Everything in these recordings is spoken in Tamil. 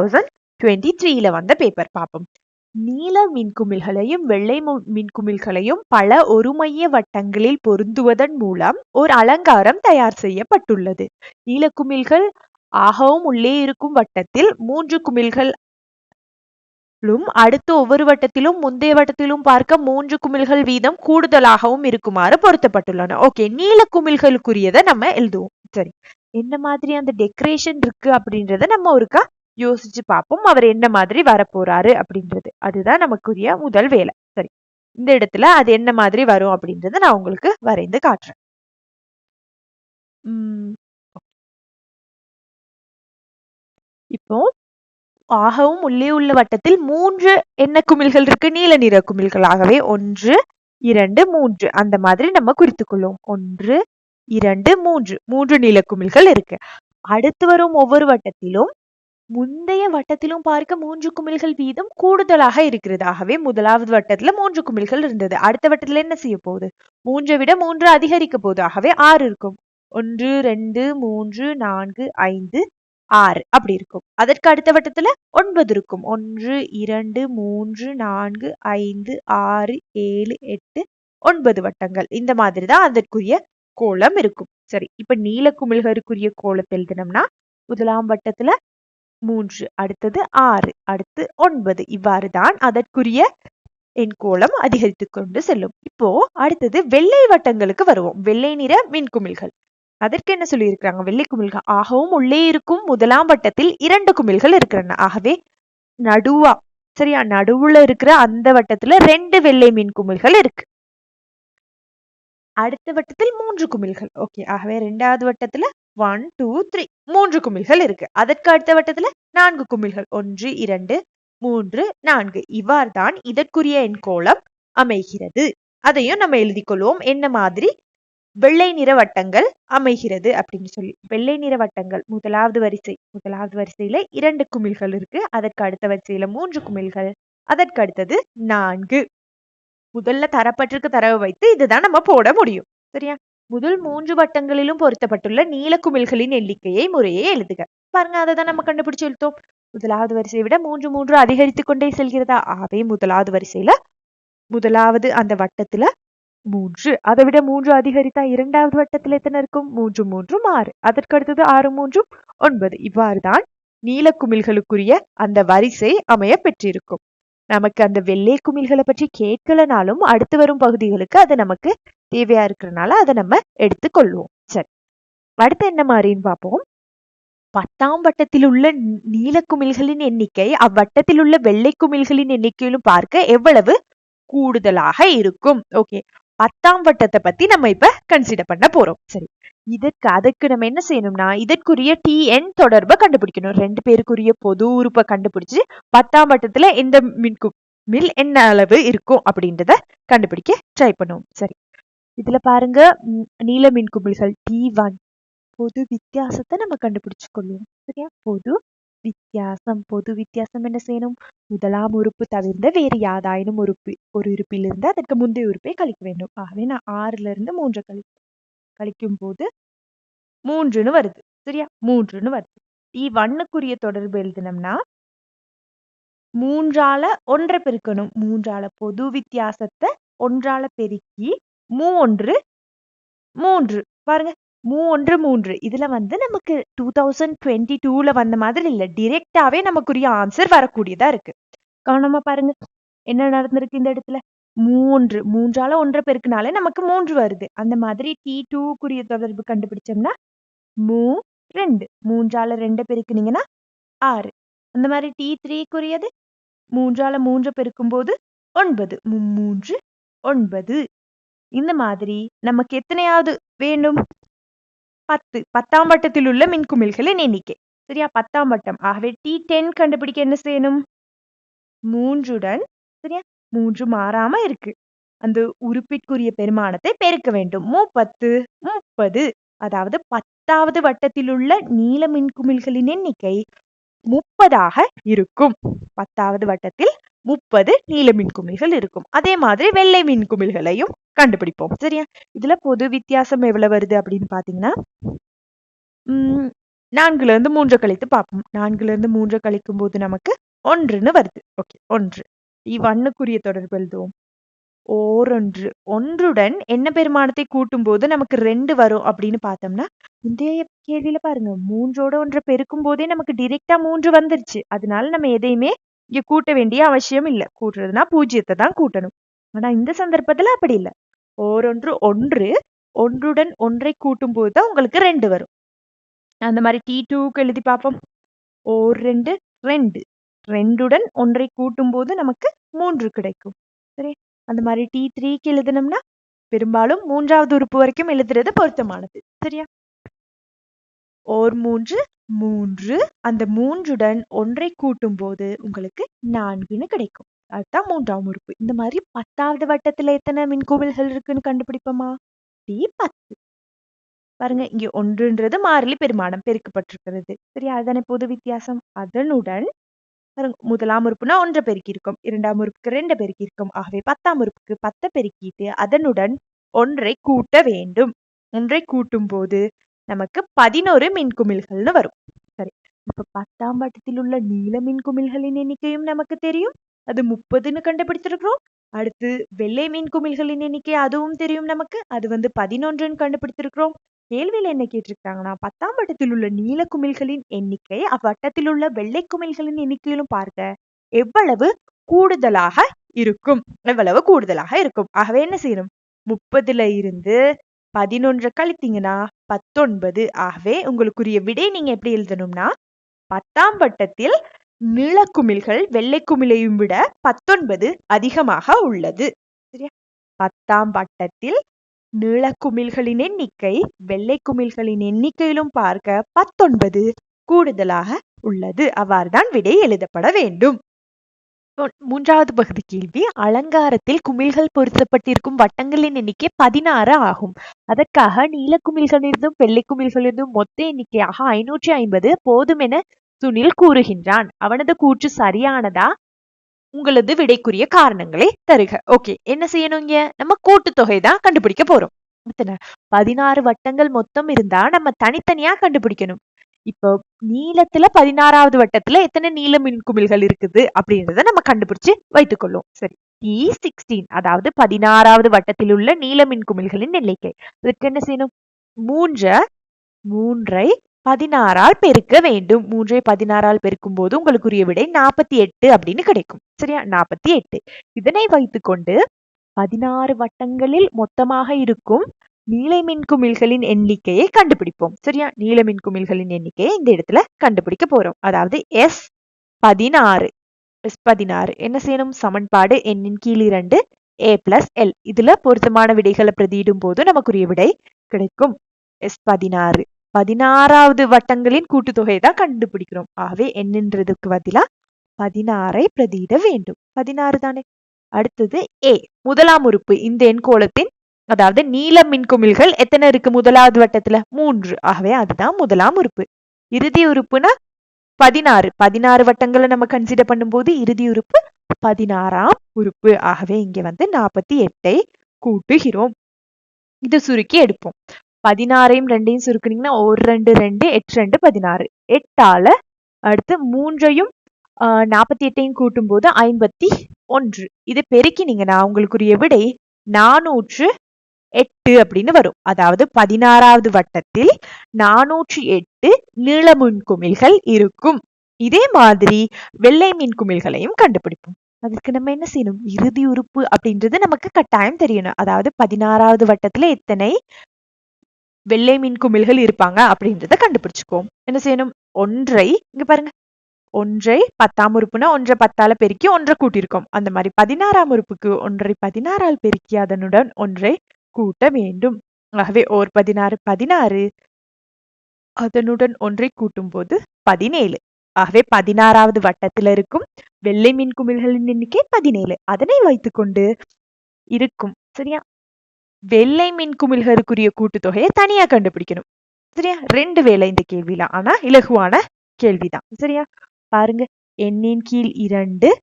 தௌசண்ட் டுவெண்ட்டி த்ரீல வந்த பேப்பர் பார்ப்போம் நீல மின்குமிழ்களையும் வெள்ளை மின்குமிழ்களையும் பல ஒருமைய வட்டங்களில் பொருந்துவதன் மூலம் ஒரு அலங்காரம் தயார் செய்யப்பட்டுள்ளது. நீலக்குமிழ்கள் ஆகவும் உள்ளே இருக்கும் வட்டத்தில் மூன்று குமிழ்கள் லும் அடுத்து ஒவ்வொரு வட்டத்திலும் முந்தைய வட்டத்திலும் பார்க்க மூன்று குமிழ்கள் வீதம் கூடுதலாகவும் இருக்குமாறு பொருத்தப்பட்டுள்ளன. ஓகே நீல குமிழ்களுக்குரியதை நம்ம எழுதுவோம். சரி என்ன மாதிரி அந்த டெக்கரேஷன் இருக்கு அப்படின்றத நம்ம ஒருக்கா யோசிச்சு பார்ப்போம். அவர் என்ன மாதிரி வரப்போறாரு அப்படின்றது. அதுதான் நமக்குரிய முதல் வேலை. சரி. இந்த இடத்துல அது என்ன மாதிரி வரும் அப்படின்றத நான் உங்களுக்கு வரைந்து காட்டுறேன். உம் இப்போ ஆகவும் உள்ளே உள்ள வட்டத்தில் மூன்று என்ன குமிழ்கள் இருக்கு? நீல நிற குமிழ்களாகவே ஒன்று இரண்டு மூன்று. அந்த மாதிரி நம்ம குறித்துக் கொள்ளும் ஒன்று இரண்டு மூன்று. மூன்று நீல குமிழ்கள் இருக்கு. அடுத்து வரும் ஒவ்வொரு வட்டத்திலும் முந்தைய வட்டத்திலும் பார்க்க மூன்று குமிழ்கள் வீதம் கூடுதலாக இருக்கிறது. ஆகவே முதலாவது வட்டத்துல மூன்று குமிழ்கள் இருந்தது. அடுத்த வட்டத்துல என்ன செய்ய போகுது? மூன்றை விட மூன்று அதிகரிக்க போகுது. ஆகவே ஆறு இருக்கும். ஒன்று ரெண்டு மூன்று நான்கு ஐந்து ஆறு. அப்படி இருக்கும். அதற்கு அடுத்த வட்டத்துல ஒன்பது இருக்கும். ஒன்று இரண்டு மூன்று நான்கு ஐந்து ஆறு ஏழு எட்டு ஒன்பது வட்டங்கள். இந்த மாதிரி தான் அதற்குரிய கோலம் இருக்கும். சரி இப்ப நீல குமிழ்கருக்குரிய கோலத்தை எழுதினோம்னா முதலாம் வட்டத்துல மூன்று அடுத்தது ஆறு அடுத்து ஒன்பது. இவ்வாறு தான் அதற்குரிய என் கோலம் அதிகரித்து கொண்டு செல்லும். இப்போ அடுத்தது வெள்ளை வட்டங்களுக்கு வருவோம். வெள்ளை நிற மின்குமிழ்கள் அதற்கு என்ன சொல்லியிருக்கிறாங்க? வெள்ளை குமிழ்கள். ஆகவும் உள்ளே இருக்கும் முதலாம் வட்டத்தில் இரண்டு குமிழ்கள் இருக்கிறன. ஆகவே நடுவா சரியா? நடுவுல இருக்கிற அந்த வட்டத்துல ரெண்டு வெள்ளை மின் குமிழ்கள் இருக்கு. அடுத்த வட்டத்தில் மூன்று குமிழ்கள். ஓகே. ஆகவே ரெண்டாவது வட்டத்துல ஒன் டூ த்ரீ மூன்று குமிழ்கள் இருக்கு. அதற்கு அடுத்த வட்டத்துல நான்கு குமிழ்கள். ஒன்று இரண்டு மூன்று நான்கு. இவ்வாறு தான் இதற்குரிய என் கோலம் அமைகிறது. அதையும் நம்ம எழுதிக் கொள்வோம் என்ன மாதிரி? வெள்ளை நிற வட்டங்கள் அமைகிறது அப்படின்னு சொல்லி. வெள்ளை நிற வட்டங்கள். முதலாவது வரிசை. முதலாவது வரிசையில இரண்டு குமிழ்கள் இருக்கு. அதற்கு அடுத்த வரிசையில மூன்று குமிழ்கள். அதற்கு அடுத்தது நான்கு. முதல்ல தரப்பட்டிருக்க தரவு வைத்து இதுதான் நம்ம போட முடியும். சரியா? முதல் மூன்று வட்டங்களிலும் பொருத்தப்பட்டுள்ள நீல குமிழ்களின் எண்ணிக்கையை முறையே எழுதுக. பாருங்க அதை தான் நம்ம கண்டுபிடிச்சு எழுத்தோம் முதலாவது வரிசையை விட மூன்று மூன்று அதிகரித்து கொண்டே செல்கிறதா? ஆகவே முதலாவது வரிசையில முதலாவது அந்த வட்டத்துல மூன்று. அதை விட மூன்று அதிகரித்தா இரண்டாவது வட்டத்தில் எத்தனை இருக்கும்? மூன்று மூன்றும் ஆறு. அதற்கு அடுத்தது ஆறு மூன்றும் ஒன்பது. இவ்வாறுதான் நீலக்குமிழ்களுக்குரிய அந்த வரிசை அமைய பெற்றிருக்கும். நமக்கு அந்த வெள்ளை குமிழ்களை பற்றி கேட்கலனாலும் அடுத்து வரும் பகுதிகளுக்கு அது நமக்கு தேவையா இருக்கிறனால அதை நம்ம எடுத்துக்கொள்வோம். சரி. அடுத்து என்ன மாதிரின்னு பார்ப்போம். பத்தாம் வட்டத்தில் உள்ள நீல குமிழ்களின் எண்ணிக்கை அவ்வட்டத்தில் உள்ள வெள்ளை குமிழ்களின் எண்ணிக்கையிலும் பார்க்க எவ்வளவு கூடுதலாக இருக்கும்? ஓகே. பத்தாம் வட்டத்தை பத்தி நம்ம இப்ப கன்சிடர் பண்ண போறோம். சரி. இதற்கு அதுக்கு நம்ம என்ன செய்யணும்னா இதற்குரிய டிஎன் தொடர்பை கண்டுபிடிக்கணும். ரெண்டு பேருக்குரிய பொது உறுப்பை கண்டுபிடிச்சு பத்தாம் வட்டத்துல எந்த மின்கு மில் என்ன அளவு இருக்கும் அப்படின்றத கண்டுபிடிக்க ட்ரை பண்ணுவோம். சரி. இதுல பாருங்க நீல மின் குமிழ்கள் டி ஒன் பொது வித்தியாசத்தை நம்ம கண்டுபிடிச்சு கொள்வோம். சரியா? பொது வித்தியாசம் பொது வித்தியாசம் என்ன செய்யணும்? முதலாம் உறுப்பு தவிர்ந்த வேறு யாதாயினும் உறுப்பு ஒரு உறுப்பிலிருந்து அதற்கு முந்தைய உறுப்பை கழிக்க வேண்டும். ஆகவே நான் ஆறுல இருந்து மூன்று கழி கழிக்கும் போது மூன்றுன்னு வருது. சரியா? மூன்றுன்னு வருது. டி ஒன்னுக்குரிய தொடர்பு எழுதினோம்னா மூன்றால ஒன்றை பெருக்கணும். மூன்றால பொது வித்தியாசத்தை ஒன்றால பெருக்கி மூன்று மூன்று. பாருங்க. மூன்று மூன்று. இதுல வந்து நமக்கு டூ தௌசண்ட் டுவெண்ட்டி டூல வந்த மாதிரி இல்ல. டிரெக்டாவே நமக்குரிய ஆன்சர் வரக்கூடியதா இருக்கு. கவனமா பாருங்க. என்ன நடந்திருக்கு இந்த இடத்துல? மூன்று. மூன்றால ஒன்றை பெருக்குனாலே நமக்கு மூன்று வருது. அந்த மாதிரி டி டூக்குரிய தொடர்பு கண்டுபிடிச்சோம்னா மூ ரெண்டு. மூன்றால ரெண்டை பெருக்குனீங்கன்னா ஆறு. அந்த மாதிரி டி த்ரீக்குரியது மூன்றால மூன்று பெருக்கும் போது ஒன்பது மூன்று ஒன்பது. இந்த மாதிரி நமக்கு எத்தனையாவது வேண்டும் பத்து. பத்தாம் வட்டத்தில் உள்ள மின்குமிழ்களின் எண்ணிக்கை சரியா? பத்தாம் வட்டம். ஆகவே டி டென் கண்டுபிடிக்க என்ன செய்யணும்? மூன்றுடன் சரியா? மூன்று மாறாம இருக்கு. அந்த உறுப்பிற்குரிய பெருமானத்தை பெருக்க வேண்டும். முப்பத்து முப்பது. அதாவது பத்தாவது வட்டத்தில் உள்ள நீல மின்குமிழ்களின் எண்ணிக்கை முப்பதாக இருக்கும். பத்தாவது வட்டத்தில் முப்பது நீல மின்குமிழ்கள் இருக்கும். அதே மாதிரி வெள்ளை மின்குமிழ்களையும் கண்டுபிடிப்போம். சரியா? இதுல பொது வித்தியாசம் எவ்வளவு வருது அப்படின்னு பாத்தீங்கன்னா உம் நான்குல இருந்து மூன்று கழித்து பார்ப்போம். நான்குல இருந்து மூன்று கழிக்கும் போது நமக்கு ஒன்றுன்னு வருது. ஓகே ஒன்று. இவ்வண்ணுக்குரிய தொடர்பு எழுதுவோம். ஓரொன்று. ஒன்றுடன் என்ன பெருமானத்தை கூட்டும் போது நமக்கு ரெண்டு வரும் அப்படின்னு பார்த்தோம்னா முந்தைய கேள்வியில பாருங்க. மூன்றோட ஒன்றை பெருக்கும் போதே நமக்கு டிரெக்டா மூன்று வந்துருச்சு. அதனால நம்ம எதையுமே இங்க கூட்ட வேண்டிய அவசியம் இல்லை. கூட்டுறதுனா பூஜ்ஜியத்தை தான் கூட்டணும். ஆனா இந்த சந்தர்ப்பத்துல அப்படி இல்லை. ஓரொன்று ஒன்று ஒன்றுடன் ஒன்றை கூட்டும் போது தான் உங்களுக்கு ரெண்டு வரும். அந்த மாதிரி டி டூக்கு எழுதி பார்ப்போம். ஓர் ரெண்டு ரெண்டு. ரெண்டுடன் ஒன்றை கூட்டும் போது நமக்கு மூன்று கிடைக்கும். சரி? அந்த மாதிரி டி த்ரீக்கு எழுதணும்னா பெரும்பாலும் மூன்றாவது உறுப்பு வரைக்கும் எழுதுறது பொருத்தமானது. சரியா? ஓர் மூன்று மூன்று. அந்த மூன்றுடன் ஒன்றை கூட்டும் போது உங்களுக்கு நான்குன்னு கிடைக்கும். அதுதான் மூன்றாம் உறுப்பு. இந்த மாதிரி பத்தாவது வட்டத்துல எத்தனை மின்கோவில்கள் இருக்குன்னு கண்டுபிடிப்போமா? டி பத்து. பாருங்க இங்க ஒன்றுன்றது மாறிலி பெருமானம் பெருக்கப்பட்டிருக்கிறது. சரியா? அதுதானே பொது வித்தியாசம்? அதனுடன் பாருங்க முதலாம் உறுப்புனா ஒன்றை பெருக்கி இருக்கும் இரண்டாம் உறுப்புக்கு ரெண்டு பெருக்கி இருக்கும் ஆகவே பத்தாம் உறுப்புக்கு பத்தை பெருக்கிட்டு அதனுடன் ஒன்றை கூட்ட வேண்டும். ஒன்றை கூட்டும் போது நமக்கு பதினோரு மின்குமிழ்கள்னு வரும். சரி. இப்ப பத்தாம் வட்டத்தில் உள்ள நீல மின்குமிழ்களின் எண்ணிக்கையும் நமக்கு தெரியும். அது முப்பதுன்னு கண்டுபிடித்திருக்கிறோம். அடுத்து வெள்ளை மீன் குமிழ்களின் எண்ணிக்கை அதுவும் தெரியும் நமக்கு. அது வந்து பதினொன்றுன்னு கண்டுபிடித்திருக்கிறோம். கேள்வியில என்ன கேட்டிருக்காங்கன்னா பத்தாம் வட்டத்தில் உள்ள நீல குமிழ்களின் எண்ணிக்கை அவ்வட்டத்தில் உள்ள வெள்ளை குமிழ்களின் எண்ணிக்கையிலும் பார்க்க எவ்வளவு கூடுதலாக இருக்கும்? எவ்வளவு கூடுதலாக இருக்கும்? ஆகவே என்ன செய்யணும்? முப்பதுல இருந்து பதினொன்று கழித்தீங்கன்னா பத்தொன்பது. ஆகவே உங்களுக்குரிய விடை நீங்க எப்படி எழுதணும்னா பத்தாம் வட்டத்தில் நீளக்குமிழ்கள் வெள்ளை குமிழையும் விட பத்தொன்பது அதிகமாக உள்ளது. சரியா? பத்தாம் வட்டத்தில் நீளக்குமிழ்களின் எண்ணிக்கை வெள்ளை குமிழ்களின் எண்ணிக்கையிலும் பார்க்க பத்தொன்பது கூடுதலாக உள்ளது. அவ்வாறுதான் விடை எழுதப்பட வேண்டும். மூன்றாவது பகுதி கேள்வி. அலங்காரத்தில் குமிழ்கள் பொருத்தப்பட்டிருக்கும் வட்டங்களின் எண்ணிக்கை பதினாறு ஆகும். அதற்காக நீல குமிழ்களிலிருந்தும் வெள்ளை குமிழ்களிலிருந்தும் மொத்த எண்ணிக்கையாக ஐநூற்றி ஐம்பது போதும் என சுனில் கூறுகின்றான் அவனது கூற்று சரியானதா? உங்களது விடைக்குரிய காரணங்களை தருக. ஓகே என்ன செய்யணும் நம்ம கூட்டுத்தொகை தான் கண்டுபிடிக்க போறோம். பதினாறு வட்டங்கள் மொத்தம் இருந்தா நம்ம தனித்தனியா கண்டுபிடிக்கணும். இப்போ நீளத்துல பதினாறாவது வட்டத்துல எத்தனை நீல மின்குமிழ்கள் இருக்குது அப்படின்றத நம்ம கண்டுபிடிச்சு வைத்துக்கொள்ளும் சரி டி சிக்ஸ்டீன் அதாவது பதினாறாவது வட்டத்தில் உள்ள நீல மின்குமிழ்களின் எண்ணிக்கை. இதுக்கு என்ன செய்யணும்? மூன்ற மூன்றை பதினாறால் பெருக்க வேண்டும். மூன்றை பதினாறால் பெருக்கும் போது உங்களுக்குரிய விடை நாற்பத்தி எட்டு அப்படின்னு கிடைக்கும். சரியா? நாற்பத்தி எட்டு. இதனை வைத்துக்கொண்டு பதினாறு வட்டங்களில் மொத்தமாக இருக்கும் நீலமின் குமிழ்களின் எண்ணிக்கையை கண்டுபிடிப்போம். சரியா? நீலமின் குமிழ்களின் எண்ணிக்கையை இந்த இடத்துல கண்டுபிடிக்க போறோம். அதாவது எஸ் பதினாறு. எஸ் பதினாறு. என்ன செய்யணும்? சமன்பாடு எண்ணின் கீழ் இரண்டு ஏ பிளஸ் எல் இதுல பொருத்தமான விடைகளை பிரதியிடும் போது நமக்குரிய விடை கிடைக்கும். எஸ் பதினாறு. பதினாறாவது வட்டங்களின் கூட்டுத்தொகையை தான் கண்டுபிடிக்கிறோம். ஆகவே என்னன்றதுக்கு பதிலா பதினாறை பிரதியிட வேண்டும். பதினாறு தானே? அடுத்தது ஏ முதலாம் உறுப்பு இந்த எண்கோளத்தின் அதாவது நீல மின்குமிழ்கள் எத்தனை இருக்கு முதலாவது வட்டத்துல? மூன்று. ஆகவே அதுதான் முதலாம் உறுப்பு. இறுதி உறுப்புனா பதினாறு. பதினாறு வட்டங்களை நம்ம கன்சிடர் பண்ணும்போது இறுதி உறுப்பு பதினாறாம் உறுப்பு. ஆகவே இங்க வந்து நாற்பத்தி எட்டை கூட்டுகிறோம். இது சுருக்கி எடுப்போம். பதினாறையும் ரெண்டையும் சுருக்குனீங்கன்னா ஒரு ரெண்டு ரெண்டு எட்டு ரெண்டு பதினாறு. எட்டால அடுத்து மூன்றையும் நாற்பத்தி எட்டையும் கூட்டும் போது ஐம்பத்தி ஒன்று. இதை பெருக்கினீங்கன்னா உங்களுக்குரிய விடை நானூற்று எட்டு அப்படின்னு வரும். அதாவது பதினாறாவது வட்டத்தில் நானூற்றி எட்டு நீளமின் குமிழ்கள் இருக்கும். இதே மாதிரி வெள்ளை மீன் குமிழ்களையும் கண்டுபிடிப்போம். அதுக்கு நம்ம என்ன செய்யணும்? இறுதி உறுப்பு அப்படின்றது நமக்கு கட்டாயம் தெரியணும். அதாவது பதினாறாவது வட்டத்துல எத்தனை வெள்ளை மீன் குமிழ்கள் இருப்பாங்க அப்படின்றத கண்டுபிடிச்சுக்குவோம். என்ன செய்யணும்? ஒன்றை இங்க பாருங்க. ஒன்றை பத்தாம் உறுப்புனா ஒன்றை பத்தால பெருக்கி ஒன்றை கூட்டியிருக்கோம். அந்த மாதிரி பதினாறாம் உறுப்புக்கு ஒன்றை பதினாறால் பெருக்கி அதனுடன் ஒன்றை கூட்ட வேண்டும். ஆகவே ஓர் பதினாறு பதினாறு. அதனுடன் ஒன்றை கூட்டும் போது பதினேழு. ஆகவே பதினாறாவது வட்டத்தில் இருக்கும் வெள்ளை மீன் குமிழ்களின் எண்ணிக்கை பதினேழு. அதனை வைத்துக்கொண்டு இருக்கும். சரியா? வெள்ளை மின் குமிழ்களுக்குரிய கூட்டுத்தொகையை தனியா கண்டுபிடிக்கணும். சரியா? ரெண்டு வேலை இந்த கேள்வியில. ஆனா இலகுவான கேள்விதான். சரியா? பாருங்க. எண்ணின் கீழ் இரண்டு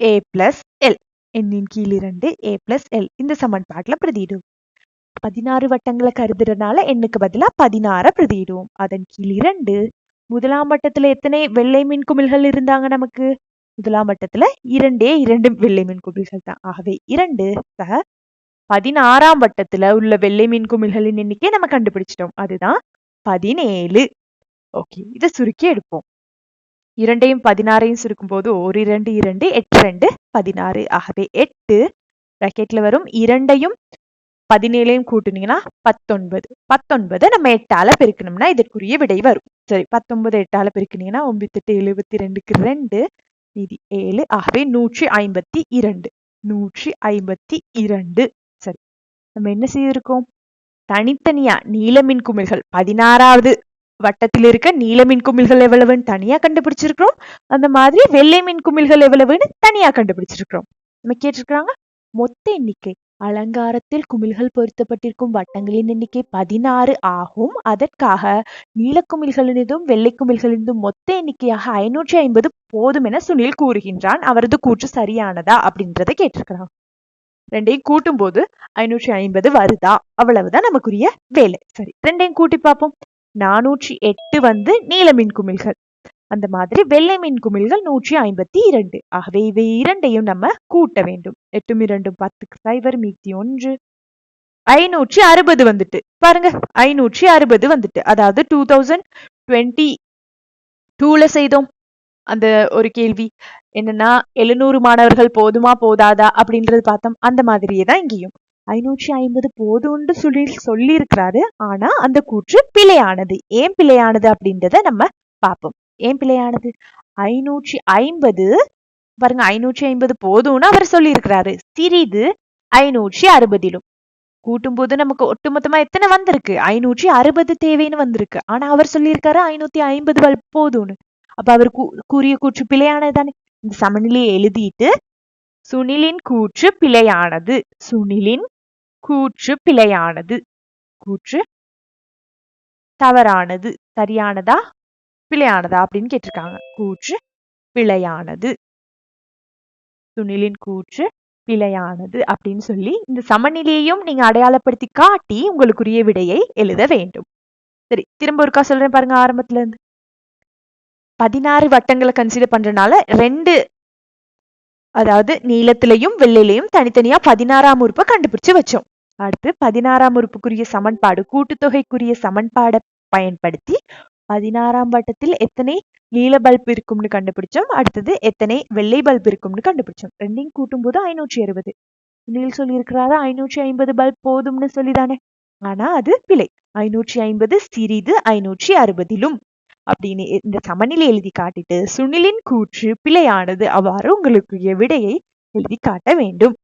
ஏ பிளஸ் எல் எண்ணின் கீழ் இரண்டு ஏ பிளஸ் எல் இந்த சமன்பாட்டுல பிரதியிடும் பதினாறு வட்டங்களை கருதுறதுனால எண்ணுக்கு பதிலா பதினாற பிரதியிடுவோம். அதன் கீழ் இரண்டு. முதலாம் வட்டத்துல எத்தனை வெள்ளை மின் குமிழ்கள் இருந்தாங்க நமக்கு? முதலாம் வட்டத்துல இரண்டே இரண்டு வெள்ளை மின் குமிழ்கள் தான். ஆகவே இரண்டு பதினாறாம் வட்டத்துல உள்ள வெள்ளை மீன் குமிழ்களின் எண்ணிக்கை நம்ம கண்டுபிடிச்சிட்டோம். அதுதான் பதினேழு. ஓகே இதை சுருக்கி எடுப்போம். இரண்டையும் பதினாறையும் சுருக்கும் போது ஒரு இரண்டு இரண்டு எட்டு ரெண்டு பதினாறு. ஆகவே எட்டு ரக்கெட்ல வரும் இரண்டையும் பதினேழையும் கூட்டுனீங்கன்னா பத்தொன்பது. பத்தொன்பதை நம்ம எட்டால பெருக்கணும்னா இதற்குரிய விடை வரும். சரி பத்தொன்பது எட்டால பெருக்கினீங்கன்னா ஒன்பத்தெட்டு எழுபத்தி ரெண்டுக்கு ரெண்டு மீதி ஏழு. ஆகவே நூற்றி ஐம்பத்தி இரண்டு. நூற்றி ஐம்பத்தி இரண்டு. நம்ம என்ன செய்திருக்கோம்? தனித்தனியா நீலமின் குமிழ்கள். பதினாறாவது வட்டத்தில் இருக்க நீலமின் குமிழ்கள் எவ்வளவுன்னு தனியா கண்டுபிடிச்சிருக்கிறோம். அந்த மாதிரி வெள்ளை மின் குமிழ்கள் எவ்வளவுன்னு தனியா கண்டுபிடிச்சிருக்கிறோம். நம்ம கேட்டிருக்கிறாங்க மொத்த எண்ணிக்கை. அலங்காரத்தில் குமிழ்கள் பொருத்தப்பட்டிருக்கும் வட்டங்களின் எண்ணிக்கை பதினாறு ஆகும். அதற்காக நீலக்குமிழ்களினதும் வெள்ளை குமிழ்களினதும் மொத்த எண்ணிக்கையாக ஐநூற்றி ஐம்பது போதும் என சுனில் கூறுகின்றான். அவரது கூற்று சரியானதா அப்படின்றத கேட்டிருக்கிறான். ரெண்டையும் கூட்டும் போது ஐநூற்றி ஐம்பது வருதா? அவ்வளவுதான் நமக்குரிய வேலை. சரி ரெண்டையும் கூட்டி பார்ப்போம். நானூற்றி எட்டு வந்து நீல மின் குமிழ்கள். அந்த மாதிரி வெள்ளை மின் குமிழ்கள் நூற்றி ஐம்பத்தி இரண்டு. ஆகவே இவை இரண்டையும் நம்ம கூட்ட வேண்டும். எட்டும் இரண்டும் பத்துக்கு சைபர் மீத்தி ஒன்று. ஐநூற்றி அறுபது வந்துட்டு. பாருங்க ஐநூற்றி அறுபது வந்துட்டு. அதாவது டூ தௌசண்ட் டுவெண்ட்டி டூல செய்தோம். அந்த ஒரு கேள்வி. என்னன்னா எழுநூறு மாணவர்கள் போதுமா போதாதா அப்படின்றது பார்த்தோம். அந்த மாதிரியே தான் இங்கேயும். ஐநூற்றி ஐம்பது போதும்னு சொல்லி சொல்லியிருக்கிறாரு. ஆனா அந்த கூற்று பிழையானது. ஏன் பிழையானது அப்படின்றத நம்ம பார்ப்போம். ஏன் பிழையானது? ஐநூற்றி ஐம்பது பாருங்க ஐநூற்றி ஐம்பது போதும்னு அவர் சொல்லியிருக்கிறாரு. சிறிது ஐநூற்றி அறுபதிலும். கூட்டும்போது நமக்கு ஒட்டுமொத்தமா எத்தனை வந்திருக்கு? ஐநூற்றி அறுபது தேவைன்னு வந்திருக்கு. ஆனா அவர் சொல்லியிருக்காரு ஐநூத்தி ஐம்பது போதும்னு. அப்ப அவர் கூறிய கூற்று பிழையானது தானே இந்த சமநிலையை எழுதிட்டு சுனிலின் கூற்று பிழையானது சுனிலின் கூற்று பிழையானது கூற்று தவறானது சரியானதா பிழையானதா அப்படின்னு கேட்டிருக்காங்க கூற்று பிழையானது சுனிலின் கூற்று பிழையானது அப்படின்னு சொல்லி இந்த சமநிலையையும் நீங்க அடையாளப்படுத்தி காட்டி உங்களுக்குரிய விடையை எழுத வேண்டும் சரி திரும்ப ஒருக்கா சொல்றேன் பாருங்க ஆரம்பத்துல இருந்து பதினாறு வட்டங்களை கன்சிடர் பண்றதுனால ரெண்டு அதாவது நீளத்திலையும் வெள்ளையிலையும் தனித்தனியா பதினாறாம் உறுப்பை கண்டுபிடிச்சு வச்சோம். அடுத்து பதினாறாம் உறுப்புக்குரிய சமன்பாடு கூட்டுத்தொகைக்குரிய சமன்பாடை பயன்படுத்தி பதினாறாம் வட்டத்தில் எத்தனை நீல பல்ப் இருக்கும்னு கண்டுபிடிச்சோம். அடுத்தது எத்தனை வெள்ளை பல்ப் இருக்கும்னு கண்டுபிடிச்சோம். ரெண்டையும் கூட்டும் போது ஐநூற்றி அறுபது. நீல் சொல்லியிருக்கிறாரா ஐநூற்றி ஐம்பது பல்ப் போதும்னு சொல்லிதானே. ஆனா அது பிழை. ஐநூற்றி ஐம்பது சிறிது ஐநூற்றி அறுபதிலும். அப்படின்னு இந்த சமநிலை எழுதி காட்டிட்டு சுனிலின் கூற்று பிழையானது. அவ்வாறு உங்களுக்கு விடையை எழுதி காட்ட வேண்டும்.